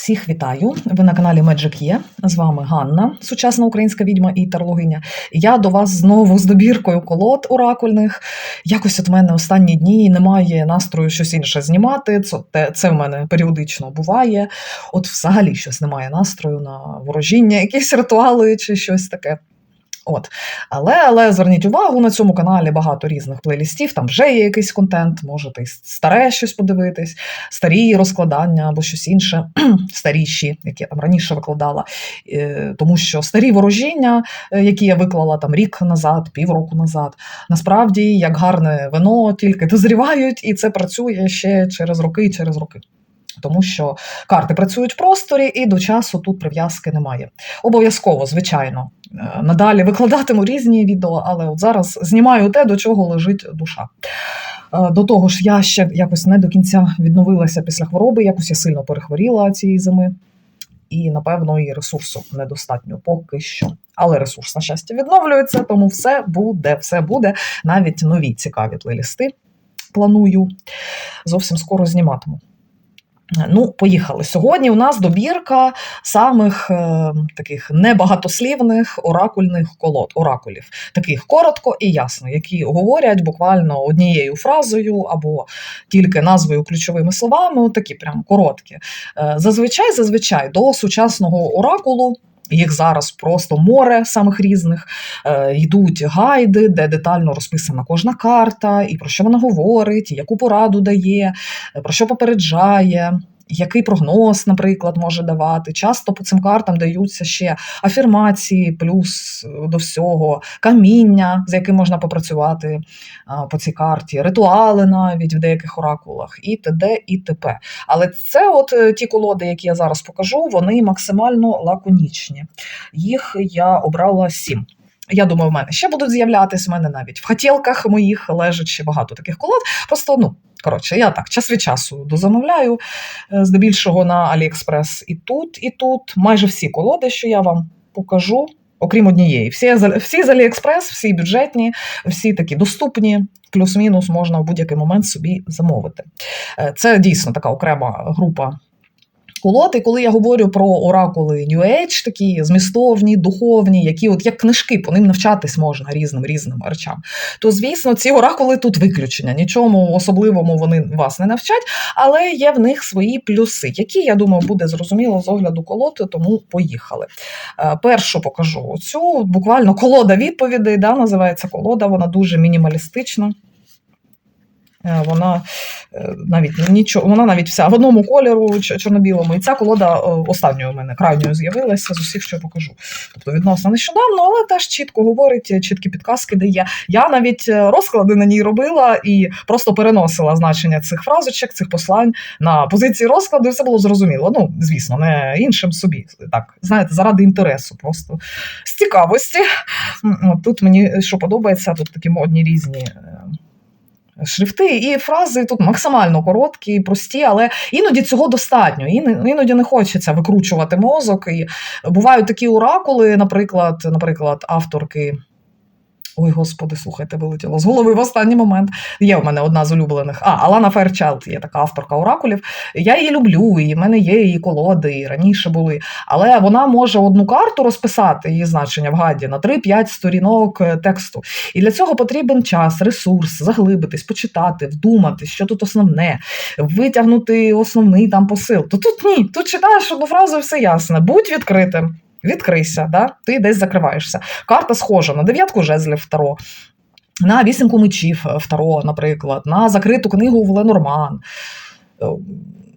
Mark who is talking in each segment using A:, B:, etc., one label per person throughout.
A: Всіх вітаю! Ви на каналі Magic Є. З вами Ганна, сучасна українська відьма і тарлогиня. Я до вас знову з добіркою колод оракульних. Якось от мене останні дні немає настрою щось інше знімати. Це, це в мене періодично буває. От взагалі щось немає настрою на ворожіння, якісь ритуали чи щось таке. От. Але, але зверніть увагу, на цьому каналі багато різних плейлістів, там вже є якийсь контент, можете і старе щось подивитись, старі розкладання або щось інше, старіші, які я там раніше викладала. Е, Тому що старі ворожіння, е, які я виклала там рік назад, півроку назад, насправді як гарне вино, тільки дозрівають, і це працює ще через роки через роки. Тому що карти працюють в просторі, і до часу тут прив'язки немає. Обов'язково, звичайно, е, надалі викладатиму різні відео, але от зараз знімаю те, до чого лежить душа. Е, До того ж, я ще якось не до кінця відновилася після хвороби, якось я сильно перехворіла цієї зими, і, напевно, і ресурсу недостатньо поки що. Але ресурс, на щастя, відновлюється, тому все буде, все буде. Навіть нові цікаві плейлісти планую. Зовсім скоро зніматиму. Ну, поїхали. Сьогодні у нас добірка самих е, таких небагатослівних оракульних колод, оракулів, таких коротко і ясно, які говорять буквально однією фразою або тільки назвою ключовими словами, такі прям короткі. Е, зазвичай, зазвичай до сучасного оракулу. Їх зараз просто море самих різних. Е, йдуть гайди, де детально розписана кожна карта, і про що вона говорить, і яку пораду дає, е, про що попереджає. Який прогноз, наприклад, може давати. Часто по цим картам даються ще афірмації, плюс е, до всього, каміння, з яким можна попрацювати по цій карті, ритуали навіть в деяких оракулах, і т.д. і т.п. Але це, от е, ті колоди, які я зараз покажу, вони максимально лаконічні. Їх я обрала сім. Я думаю, в мене ще будуть з'являтися. В мене навіть в хотілках моїх лежить ще багато таких колод. Просто ну. Коротше, я так час від часу дозамовляю, е, здебільшого на Аліекспрес і тут, і тут. Майже всі колоди, що я вам покажу, окрім однієї. Всі, всі з Аліекспрес, всі бюджетні, всі такі доступні, плюс-мінус можна в будь-який момент собі замовити. Е, Це дійсно така окрема група колод. І коли я говорю про оракули New Age, такі змістовні, духовні, які от як книжки, по ним навчатись можна різним різним речам, то звісно, ці оракули тут виключення. Нічому особливому вони вас не навчать, але є в них свої плюси, які, я думаю, буде зрозуміло з огляду колод, тому поїхали. Е, Першу покажу цю буквально колода відповідей, да, називається колода, вона дуже мінімалістична. Е, Вона е, навіть нічого, вона навіть вся в одному кольору чорно-білому. І ця колода е, останньою у мене крайньою з'явилася з усіх, що я покажу. Тобто відносно нещодавно, але теж чітко говорить, чіткі підказки дає. Я навіть розклади на ній робила і просто переносила значення цих фразочок, цих послань на позиції розкладу, і все було зрозуміло. Ну, звісно, не іншим собі. Так, знаєте, заради інтересу, просто з цікавості. Тут мені що подобається, тут такі модні різні. Шрифти і фрази тут максимально короткі, прості, але іноді цього достатньо. Іно- Іноді не хочеться викручувати мозок. І бувають такі оракули, наприклад, наприклад, авторки. Ой, господи, слухайте, вилетіло з голови в останній момент. Є в мене одна з улюблених. А, Алана Ферчалд є така авторка оракулів. Я її люблю, і в мене є її колоди, і раніше були. Але вона може одну карту розписати, її значення в гаді на 3-5 сторінок е, тексту. І для цього потрібен час, ресурс, заглибитись, почитати, вдумати, що тут основне, витягнути основний там посил. То тут ні, тут читаєш одну фразу, і все ясно. Будь відкритим. Відкрийся, да? ти десь закриваєшся. Карта схожа на дев'ятку жезлів Таро, на вісімку мечів е, Таро, наприклад, на закриту книгу в Ленорман. Е,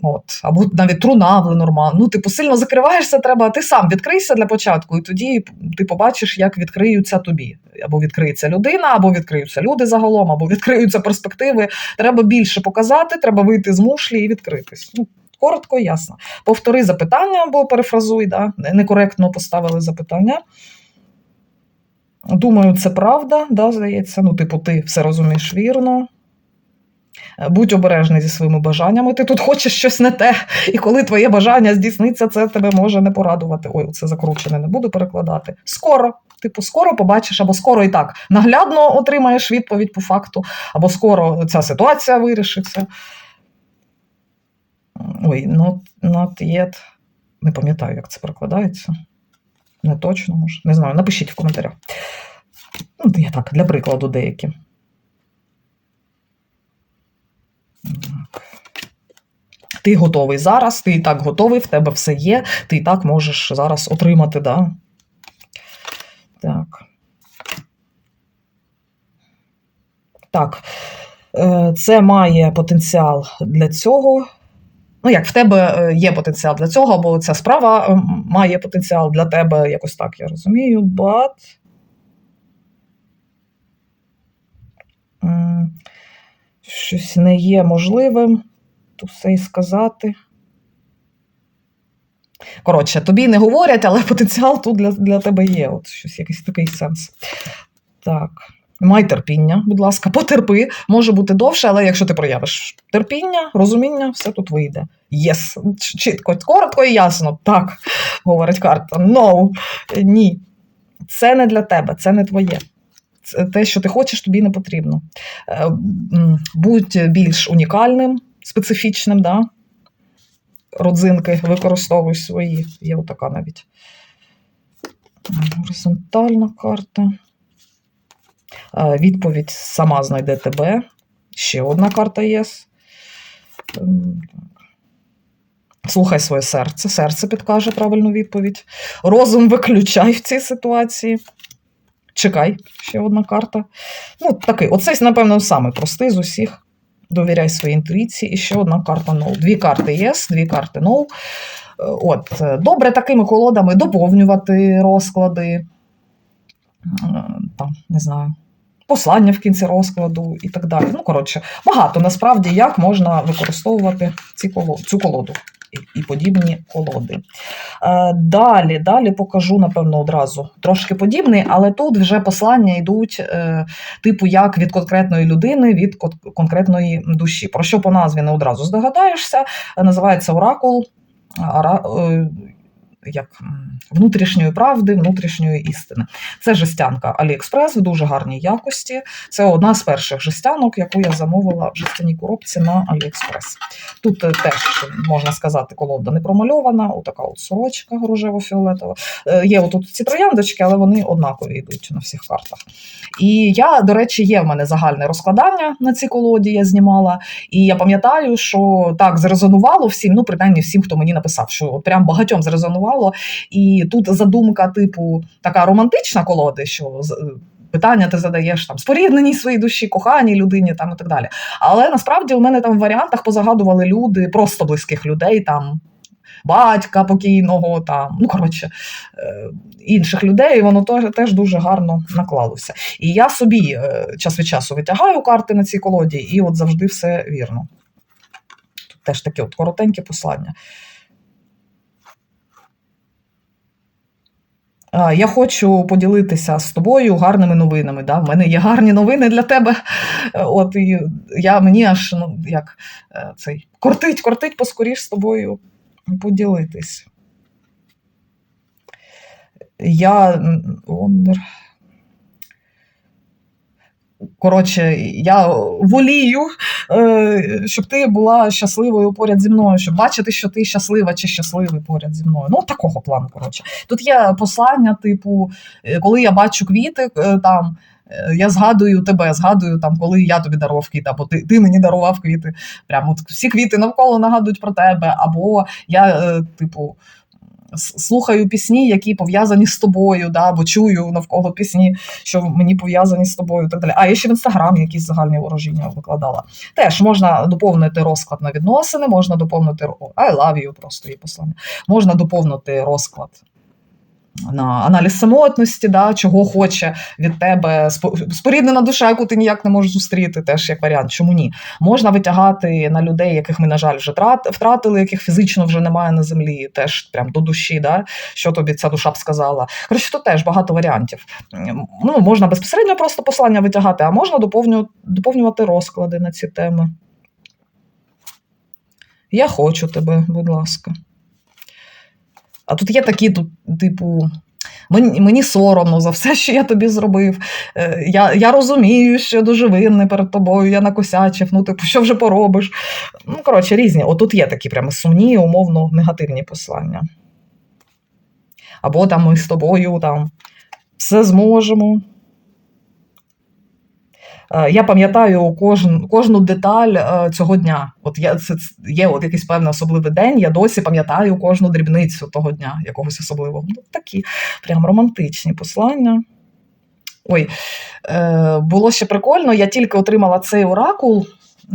A: От, або навіть труна в Ленорман. Ну, типу, сильно закриваєшся, треба. Ти сам відкрийся для початку, і тоді ти побачиш, як відкриються тобі. Або відкриється людина, або відкриються люди загалом, або відкриються перспективи. Треба більше показати, треба вийти з мушлі і відкритись. Коротко ясно. Повтори запитання або перефразуй, да? некоректно поставили запитання. Думаю, це правда, да, здається. Ну, типу, ти все розумієш вірно. Е, Будь обережний зі своїми бажаннями. Ти тут хочеш щось не те, і коли твоє бажання здійсниться, це тебе може не порадувати. Ой, це закручене, не буду перекладати. Скоро. Типу, скоро побачиш, або скоро і так наглядно отримаєш відповідь по факту, або скоро ця ситуація вирішиться. Ой, not, not yet. Не пам'ятаю, як це перекладається. Не точно, може. Не знаю, напишіть в коментарях. Ну, я так, для прикладу деякі. Так. Ти готовий зараз, ти і так готовий, в тебе все є, ти і так можеш зараз отримати, да? Так. Так. Е, Це має потенціал для цього. Ну, як в тебе е, є потенціал для цього, або ця справа е, має потенціал для тебе, якось так я розумію, but. Щось не є можливим тут все і сказати. Коротше, тобі не говорять, але потенціал тут для, для тебе є. От щось якийсь такий сенс. Так. Май терпіння, будь ласка, потерпи. Може бути довше, але якщо ти проявиш терпіння, розуміння, все тут вийде. Єс. Ч- Чітко, коротко і ясно. Так, говорить карта. No. Ні. Це не для тебе, це не твоє. Те, що ти хочеш, тобі не потрібно. Е, Будь більш унікальним, специфічним, да? родзинки використовуй свої. Є отака навіть. Горизонтальна карта. Е, Відповідь сама знайде тебе. Ще одна карта є. Ем. Слухай своє серце. Серце підкаже правильну відповідь. Розум виключай в цій ситуації. Чекай, ще одна карта. Ну, такий, оцей, напевно, самий простий з усіх. Довіряй своїй інтуїції. І ще одна карта No. Дві карти Yes, дві карти No. Е, От, е, добре такими колодами доповнювати розклади. Там, не знаю, послання в кінці розкладу і так далі. Ну, коротше, багато насправді як можна використовувати ці коло- цю колоду і- подібні колоди. Е, Далі, далі покажу, напевно, одразу трошки подібний, але тут вже послання йдуть, е, типу, як від конкретної людини, від конкретної душі. Про що по назві не одразу здогадаєшся, називається оракул. Як внутрішньої правди, внутрішньої істини. Це жестянка AliExpress в дуже гарній якості. Це одна з перших жестянок, яку я замовила в жестяній коробці на AliExpress. Тут е, теж можна сказати, колода не промальована, отака от сорочка рожево-фіолетова. Е, Є отут ці трояндочки, але вони однакові йдуть на всіх картах. І я, до речі, є в мене загальне розкладання на цій колоді, я знімала. І я пам'ятаю, що так зрезонувало всім, ну принаймні всім, хто мені написав, що от прям багатьом зрезонувало. І тут задумка, типу, така романтична колоди, що питання ти задаєш там спорідненій своїй душі, коханій людині там і так далі. Але насправді у мене там в варіантах позагадували люди, просто близьких людей, там батька покійного, там, ну коротше, е, інших людей, і воно теж, теж дуже гарно наклалося. І я собі е, час від часу витягаю карти на цій колоді, і от завжди все вірно. Тут теж таке от коротеньке послання. Я хочу поділитися з тобою гарними новинами. Да? В мене є гарні новини для тебе. От і я мені аж ну, як е, цей кортить, кортить поскоріш з тобою поділитись. Я Вондер. Коротше, я волію, е, щоб ти була щасливою поряд зі мною, щоб бачити, що ти щаслива чи щасливий поряд зі мною. Ну, такого плану, коротше. Тут є послання, типу, е, коли я бачу квіти, е, там. Я згадую тебе, згадую там, коли я тобі дарував квіти, або ти, ти мені дарував квіти. Прямо от всі квіти навколо нагадують про тебе, або я, типу, слухаю пісні, які пов'язані з тобою, да, або чую навколо пісні, що мені пов'язані з тобою, так далі. А я ще в інстаграм якісь загальні ворожіння викладала. Теж можна доповнити розклад на відносини, можна доповнити I love you, просто є послання. Можна доповнити розклад на аналіз самотності, да, чого хоче від тебе споріднена душа, яку ти ніяк не можеш зустріти, теж як варіант. Чому ні? Можна витягати на людей, яких ми, на жаль, вже втратили, яких фізично вже немає на землі, теж прям до душі, да, що тобі ця душа б сказала. Коротше, тут теж багато варіантів. Ну, можна безпосередньо просто послання витягати, а можна доповню- доповнювати розклади на ці теми. Я хочу тебе, будь ласка. А тут є такі, типу, мені, мені соромно за все, що я тобі зробив. Е, Я, я розумію, що я дуже винний перед тобою, я накосячив, ну, типу, що вже поробиш. Ну, коротше, різні. Отут є такі прямо сумні, умовно негативні послання. Або там ми з тобою там все зможемо. Е, Я пам'ятаю кожну, кожну деталь е, цього дня. От я це є от якийсь певний особливий день. Я досі пам'ятаю кожну дрібницю того дня, якогось особливого. Ну, такі прям романтичні послання. Ой, е, було ще прикольно. Я тільки отримала цей оракул,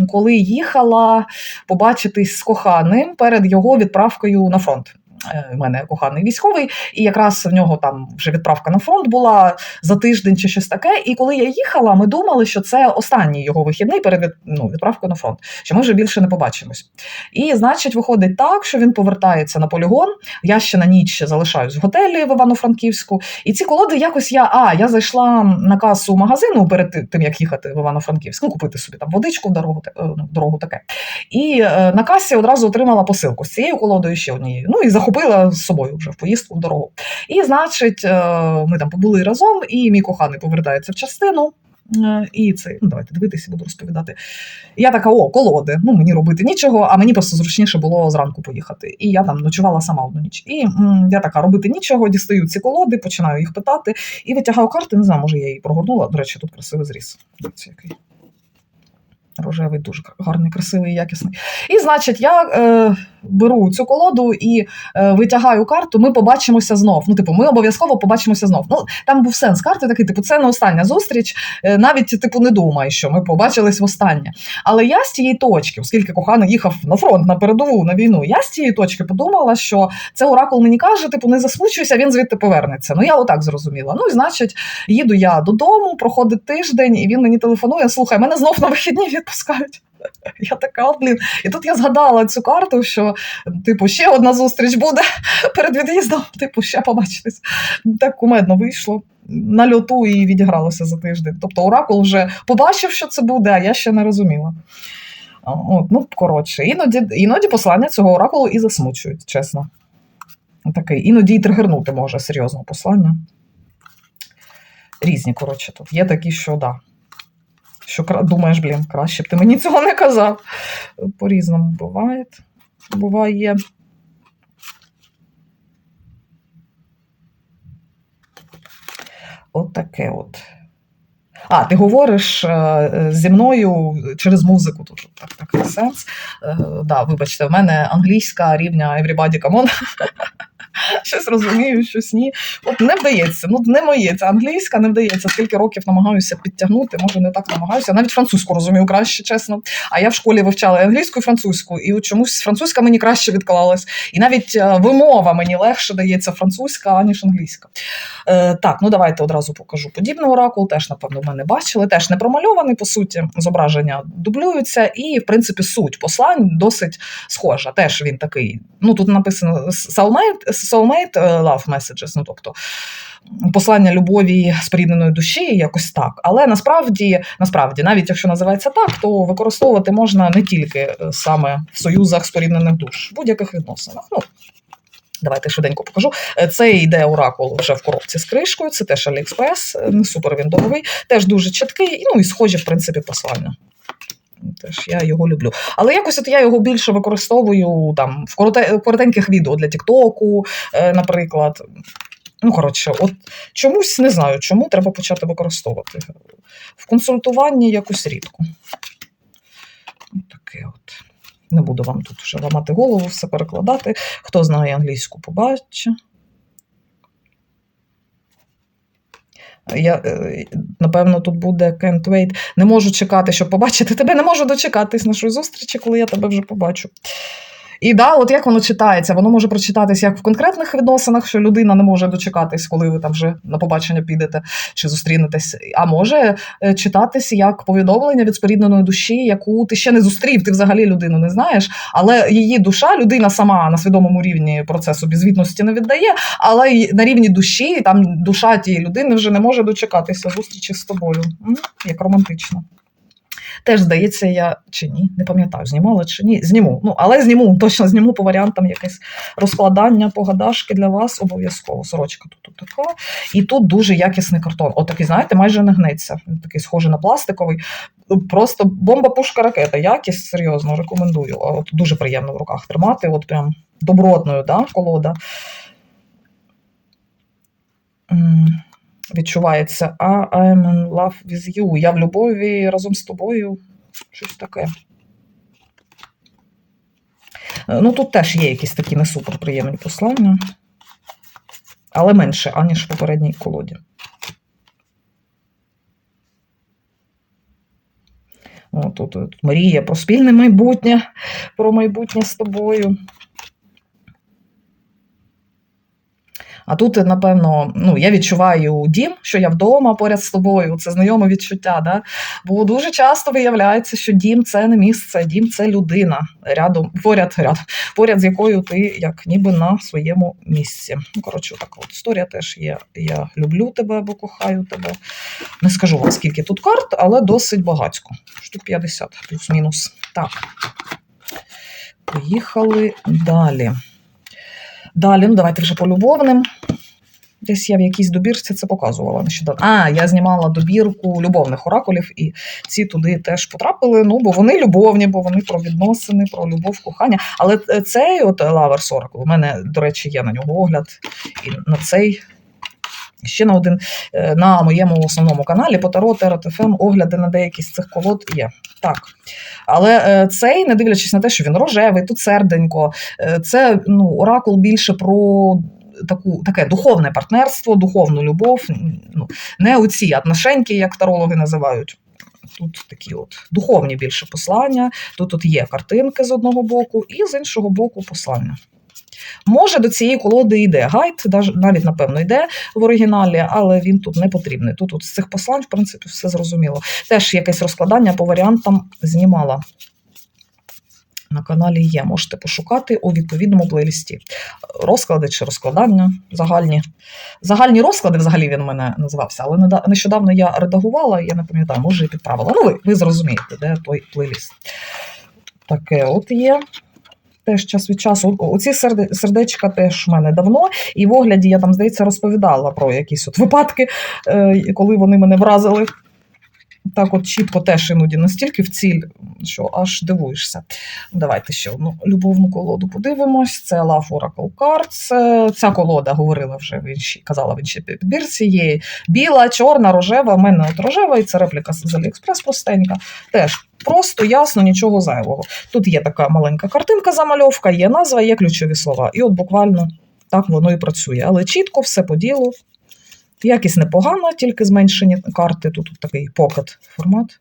A: коли їхала побачитись з коханим перед його відправкою на фронт. Е, У мене коханий військовий, і якраз в нього там вже відправка на фронт була за тиждень чи щось таке. І коли я їхала, ми думали, що це останній його вихідний перед ну, відправкою на фронт, що ми вже більше не побачимось. І значить, виходить так, що він повертається на полігон. Я ще на ніч залишаюсь в готелі в Івано-Франківську. І ці колоди якось я. А, я зайшла на касу магазину перед тим, як їхати в Івано-Франківськ, ну, купити собі там водичку в дорогу, ну, в дорогу таке. І е, на касі одразу отримала посилку з цією колодою ще однією. Ну і захопила з собою вже в поїздку в дорогу. І, значить, е, ми там побули разом, і мій коханий повертається в частину. е, І це, ну давайте дивитися, буду розповідати. Я така: о, колоди. Ну мені робити нічого, а мені просто зручніше було зранку поїхати. І я там ночувала сама одну ніч. І м, я така робити нічого, дістаю ці колоди, починаю їх питати і витягаю карти. Не знаю, може я її прогорнула. До речі, тут красивий зріз. Дивіться, який. Рожевий, дуже гарний, красивий, якісний. І, значить, я е, беру цю колоду і е, витягаю карту. Ми побачимося знов. Ну, типу, ми обов'язково побачимося знов. Ну, там був сенс карти такий, типу, це не остання зустріч. Е, навіть, типу, не думай, що ми побачились востаннє. Але я з тієї точки, оскільки коханий їхав на фронт, на передову, на війну, я з тієї точки подумала, що це оракул мені каже, типу, не засмучуйся, він звідти повернеться. Ну, я отак зрозуміла. Ну, і значить, їду я додому, проходить тиждень, і він мені телефонує: слухай, мене знов на вихідні відпускають. Я така, блін. І тут я згадала цю карту, що, типу, ще одна зустріч буде перед від'їздом, типу, ще побачитись. Так кумедно вийшло. На льоту і відігралося за тиждень. Тобто Оракул вже побачив, що це буде, а я ще не розуміла. От, ну, коротше, іноді, іноді послання цього оракулу і засмучують, чесно. Такий, іноді і тригернути може серйозно послання. Різні, коротше, тут. Є такі, що да. Що думаєш, блін, краще б ти мені цього не казав. По-різному буває. Буває. От таке от. А, ти говориш е, зі мною через музику. Тут так, такий сенс. Е, да, вибачте, в мене англійська рівня Everybody Come on. Щось розумію, щось ні. От не вдається. Ну не моє. Це англійська не вдається. Скільки років намагаюся підтягнути, може не так намагаюся. Навіть французьку розумію краще, чесно. А я в школі вивчала англійську і французьку, і чомусь французька мені краще відклалась. І навіть е, вимова мені легше дається французька, аніж англійська. Е, так, ну давайте одразу покажу. Подібний оракул теж, напевно, в мене бачили. Теж не промальований, по суті, зображення дублюються, і, в принципі, суть послань досить схожа. Теж він такий. Ну тут написано soulmate, soulmate е, love messages, ну тобто. Послання любові спорідненої душі, якось так. Але насправді, насправді, навіть якщо називається так, то використовувати можна не тільки е, саме в союзах споріднених душ, в будь-яких відносинах. Ну, Давайте швиденько покажу. Е, Це йде оракул вже в коробці з кришкою, це теж е, не супер він дорогий, теж дуже чіткий, ну і схожі, в принципі, послання. Теж я його люблю. Але якось от я його більше використовую там в коротеньких відео для Тіктоку, е, наприклад. Ну, коротше, от чомусь не знаю, чому треба почати використовувати. В консультуванні якось рідко. Таке от. Не буду вам тут вже ламати голову, все перекладати. Хто знає англійську, побачить. Я, е, напевно, тут буде can't wait. Не можу чекати, щоб побачити тебе. Не можу дочекатись нашої зустрічі, коли я тебе вже побачу. І да, от як воно читається, воно може прочитатись як в конкретних відносинах, що людина не може дочекатись, коли ви там вже на побачення підете чи зустрінетесь. А може е, читатись як повідомлення від спорідненої душі, яку ти ще не зустрів, ти взагалі людину не знаєш, але її душа, людина сама на свідомому рівні процесу безвідності не віддає, але на рівні душі, там душа тієї людини вже не може дочекатися зустрічі з тобою. Як романтично. Теж здається, я чи ні, не пам'ятаю, знімала чи ні. Зніму. Ну, але зніму, точно зніму по варіантам якесь розкладання, погадашки для вас обов'язково. Сорочка тут, тут така. І тут дуже якісний картон. От такий, знаєте, майже не гнеться. Він такий схожий на пластиковий. Просто бомба, пушка, ракета. Якість серйозно рекомендую. От дуже приємно в руках тримати. От прям добротною, да, колода. Відчувається I am in love with you. Я в любові разом з тобою. Щось таке. Е, Ну, тут теж є якісь такі не суперприємні послання, але менше, аніж в попередній колоді. О, тут, тут мрія про спільне майбутнє, про майбутнє з тобою. А тут, напевно, ну, я відчуваю дім, що я вдома поряд з тобою. Це знайоме відчуття. Да? Бо дуже часто виявляється, що дім це не місце, дім це людина рядом, поряд, рядом, поряд з якою ти як ніби на своєму місці. Ну, коротше, така от історія теж є. Я люблю тебе або кохаю тебе. Не скажу вам, скільки тут карт, але досить багатько. Штук 50 плюс-мінус. Так. Поїхали далі. Далі, ну давайте вже по любовним. Десь я в якійсь добірці це показувала нещодавно. А, я знімала добірку любовних оракулів, і ці туди теж потрапили. Ну, бо вони любовні, бо вони про відносини, про любов, кохання. Але е, цей от Лаверс Оракул, у мене, до речі, є на нього огляд. І на цей. Ще на один е, на моєму основному каналі по Таро Терот ФМ огляди на деякі з цих колод є. Так. Але е, цей, не дивлячись на те, що він рожевий, тут серденько, е, це ну, оракул більше про таку, таке духовне партнерство, духовну любов. Ну, не оці отношеньки, як тарологи називають. Тут такі от духовні більше послання. Тут от є картинки з одного боку, і з іншого боку послання. Може, до цієї колоди йде гайд, навіть, напевно, йде в оригіналі, але він тут не потрібний. Тут от з цих послань, в принципі, все зрозуміло. Теж якесь розкладання по варіантам знімала. На каналі є, можете пошукати у відповідному плейлісті. Розклади чи розкладання загальні. Загальні розклади взагалі він у мене називався, але нещодавно я редагувала, я не пам'ятаю, може і підправила. Ну, ви, ви зрозумієте, де той плейліст. Таке от є. Теж час від часу. Оці серде- сердечка теж в мене давно, і в огляді я там, здається, розповідала про якісь от випадки, е, коли вони мене вразили. Так, от чітко теж іноді настільки в ціль, що аж дивуєшся. Давайте ще одну любовну колоду подивимось. Це Love Oracle Cards. Ця колода говорила вже в іншій, казала в іншій підбірці. Є біла, чорна, рожева. У мене от рожева, і це репліка з Aliexpress простенька. Теж просто ясно, нічого зайвого. Тут є така маленька картинка, замальовка, є назва, є ключові слова. І от буквально так воно і працює. Але чітко все по ділу. Якість непогана, тільки зменшені карти. Тут, такий покет формат.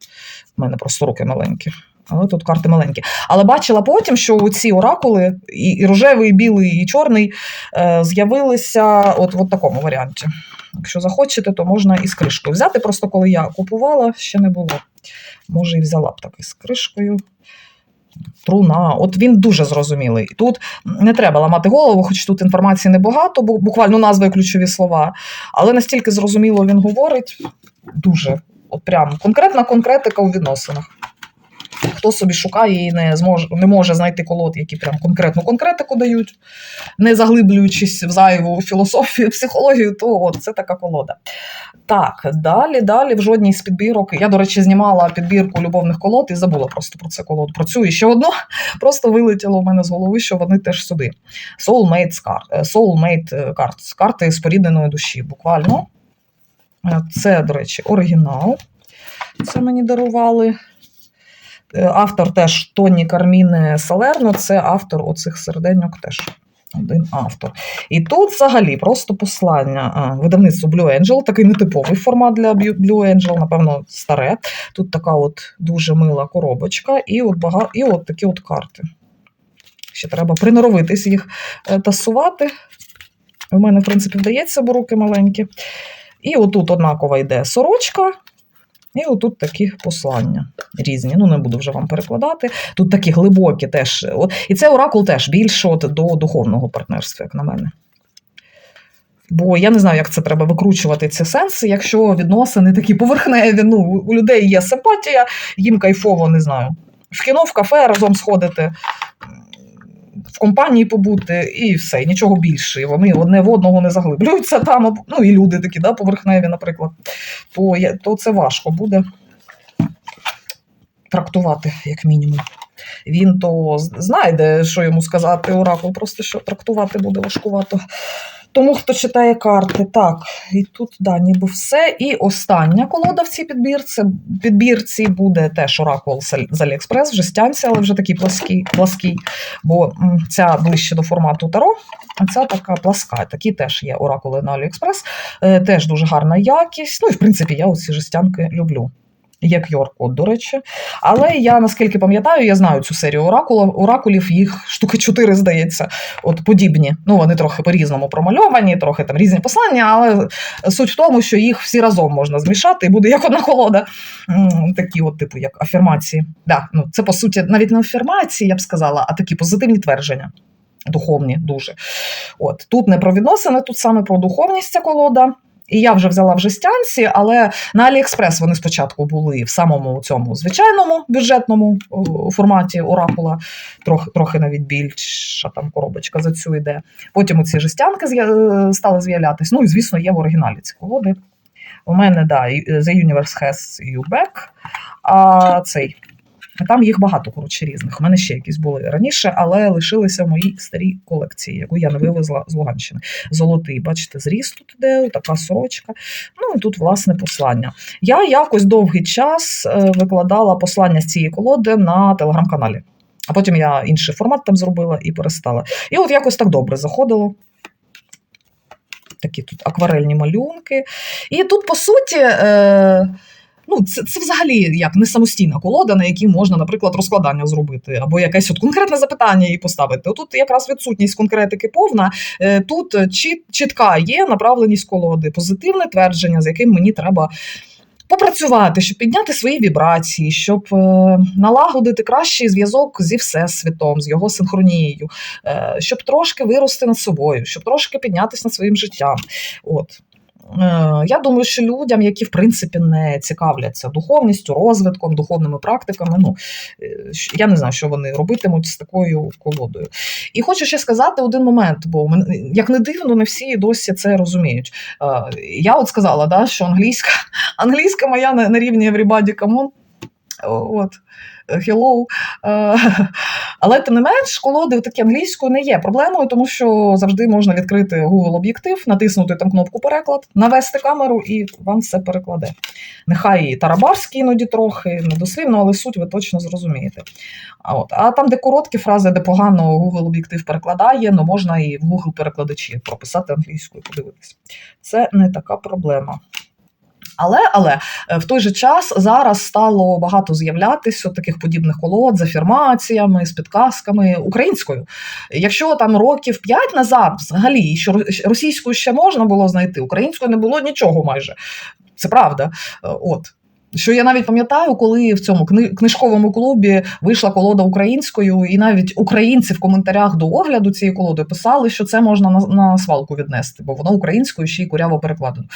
A: У мене просто руки маленькі. Але тут карти маленькі. Але бачила потім, що ці оракули, і, і рожевий, і білий, і чорний, е, з'явилися от в такому варіанті. Якщо захочете, то можна і з кришкою взяти. Просто коли я купувала, ще не було. Може, і взяла б такий з кришкою. Труна, от він дуже зрозумілий. Тут не треба ламати голову, хоч тут інформації небагато, бу- буквально назви і ключові слова. Але настільки зрозуміло він говорить, дуже от прям конкретна конкретика у відносинах. Хто собі шукає і не зможе не може знайти колод, які прям конкретну конкретику дають, не заглиблюючись в зайву філософію, психологію, то от це така колода. Так, далі, далі в жодній з підбірок. Я, до речі, знімала підбірку любовних колод і забула просто про це колоду. Про цю і ще одну. Просто вилетіло в мене з голови, що вони теж сюди. Soulmate, Card- Soulmate Cards. Карти спорідненої душі, буквально. Е, Це, до речі, оригінал. Це мені дарували. Е, Автор теж Тоні Карміне Салерно, це автор оцих серденьок теж. Один автор. І тут взагалі просто послання. А, видавництво Blue Angel, такий нетиповий формат для Blue Angel, напевно, старе. Тут така от дуже мила коробочка, і от, бага... і от такі от карти. Ще треба приноровитись їх е, тасувати. У мене, в принципі, вдається, бо руки маленькі. І отут однакова йде сорочка, і отут такі послання різні. Ну, не буду вже вам перекладати. Тут такі глибокі теж. І це оракул теж більше от до духовного партнерства, як на мене. Бо я не знаю, як це треба викручувати ці сенси, якщо відносини такі поверхневі. Ну, у людей є симпатія, їм кайфово, не знаю. В кіно, в кафе разом сходити, в компанії побути, і все, нічого більше. Вони одне в одного не заглиблюються там, ну і люди такі, да, поверхневі, наприклад, то, то це важко буде трактувати, як мінімум. Він то знайде, що йому сказати оракул, просто що трактувати буде важкувато. Тому хто читає карти, так, і тут да, ніби все. І остання колода в цій підбірці, підбірці буде теж оракул з Аліекспрес, вже стянці, але вже такий плаский, плаский бо ця ближче до формату Таро, а ця така пласка. Такі теж є оракули на Аліекспрес. Е, теж дуже гарна якість. Ну і в принципі я оці жестянки люблю. Є QR-код, до речі. Але я наскільки пам'ятаю, я знаю цю серію оракула, оракулів, їх штуки чотири, здається, от подібні. Ну, вони трохи по-різному промальовані, трохи там різні послання, але суть в тому, що їх всі разом можна змішати, і буде як одна колода. Такі, от, типу, як афірмації. Да, ну, це по суті навіть не афірмації, я б сказала, а такі позитивні твердження. Духовні дуже. От тут не про відносини, тут саме про духовність ця колода. І я вже взяла в жестянці, але на Аліекспрес вони спочатку були в самому цьому звичайному бюджетному форматі оракула, трохи, трохи навіть більша там коробочка за цю йде. Потім ці жестянки стали з'являтися. Ну і звісно, є в оригіналі ці колоди. У мене да, The Universe has you back, а цей. Там їх багато коротше різних. У мене ще якісь були раніше, але лишилися в моїй старій колекції, яку я не вивезла з Луганщини. Золотий, бачите, зріз тут іде, така сорочка. Ну і тут власне послання. Я якось довгий час е, викладала послання з цієї колоди на телеграм-каналі. А потім я інший формат там зробила і перестала. І от якось так добре заходило. Такі тут акварельні малюнки. І тут, по суті, е, ну, це, це взагалі як не самостійна колода, на якій можна, наприклад, розкладання зробити, або якесь от конкретне запитання її поставити. Тут якраз відсутність конкретики повна. Е, Тут чіт, чітка є направленість колоди, позитивне твердження, з яким мені треба. Попрацювати, щоб підняти свої вібрації, щоб е, налагодити кращий зв'язок зі всесвітом, з його синхронією, е, щоб трошки вирости над собою, щоб трошки піднятися над своїм життям. От. Е, Я думаю, що людям, які в принципі не цікавляться духовністю, розвитком, духовними практиками, ну е, я не знаю, що вони робитимуть з такою колодою. І хочу ще сказати один момент, бо як не дивно, не всі досі це розуміють. Е, Я от сказала, да, що англійська, англійська моя на, на рівні everybody come on. От. Hello. Е, Але тим не менш, колоди такі англійською не є проблемою, тому що завжди можна відкрити Google об'єктив, натиснути там кнопку переклад, навести камеру і вам все перекладе. Нехай і тарабарський іноді трохи, недослівно, але суть ви точно зрозумієте. А, от. а там, де короткі фрази, де погано Google об'єктив перекладає, ну можна і в Google перекладачі прописати англійською, подивитися. Це не така проблема. Але, але е, в той же час зараз стало багато з'являтися таких подібних колод з афірмаціями, з підказками українською. Якщо там років п'ять назад, взагалі, що російською ще можна було знайти, українською не було нічого майже. Це правда. Е, От. Що я навіть пам'ятаю, коли в цьому книжковому клубі вийшла колода українською, і навіть українці в коментарях до огляду цієї колоди писали, що це можна на, на свалку віднести, бо воно українською ще й куряво перекладено.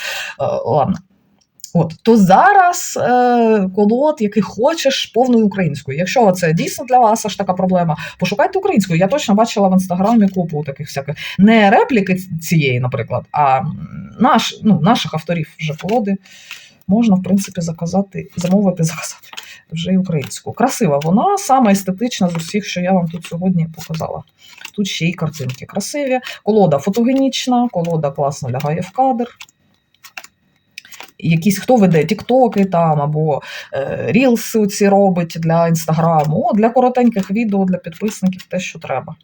A: Е, ладно. От то зараз е, колод, який хочеш, повною українською. Якщо це дійсно для вас аж така проблема, пошукайте українською. Я точно бачила в інстаграмі купу таких всяких не репліки цієї, наприклад, а наш, ну, наших авторів вже колоди можна, в принципі, заказати, замовити, заказати вже й українську. Красива вона, саме естетична з усіх, що я вам тут сьогодні показала. Тут ще й картинки красиві. Колода фотогенічна, колода класно лягає в кадр. Якісь хто веде тіктоки там або е, рілси ці робить для інстаграму, О, для коротеньких відео, для підписників те, що треба.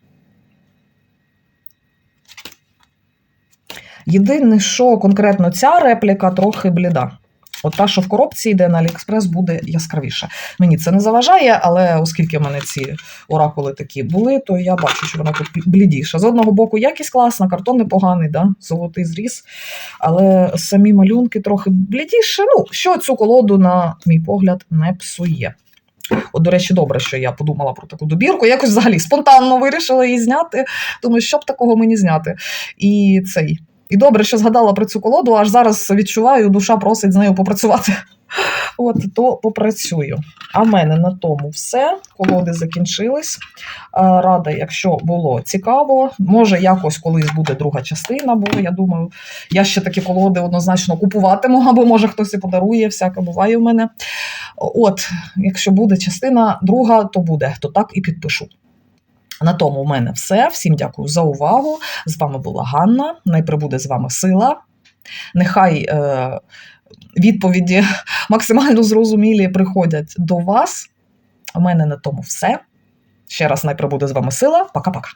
A: Єдине, що конкретно ця репліка трохи бліда. От та, що в коробці йде на Аліекспрес, буде яскравіша. Мені це не заважає, але оскільки в мене ці оракули такі були, то я бачу, що вона тут блідіша. З одного боку, якість класна, картон непоганий, да? золотий зріз, але самі малюнки трохи блідіше. Ну, що цю колоду, на мій погляд, не псує. От, до речі, добре, що я подумала про таку добірку. Якось взагалі спонтанно вирішила її зняти. Думаю, що б такого мені зняти. І цей. І добре, що згадала про цю колоду, аж зараз відчуваю, душа просить з нею попрацювати. От, то попрацюю. А в мене на тому все. Колоди закінчились. Е, Рада, якщо було цікаво. Може, якось колись буде друга частина, бо я думаю, я ще такі колоди однозначно купуватиму, або може хтось і подарує, всяке буває в мене. От, якщо буде частина друга, то буде, то так і підпишу. На тому в мене все. Всім дякую за увагу. З вами була Ганна. Най прибуде з вами сила. Нехай е, відповіді максимально зрозумілі приходять до вас. У мене на тому все. Ще раз най прибуде з вами сила. Пока-пока.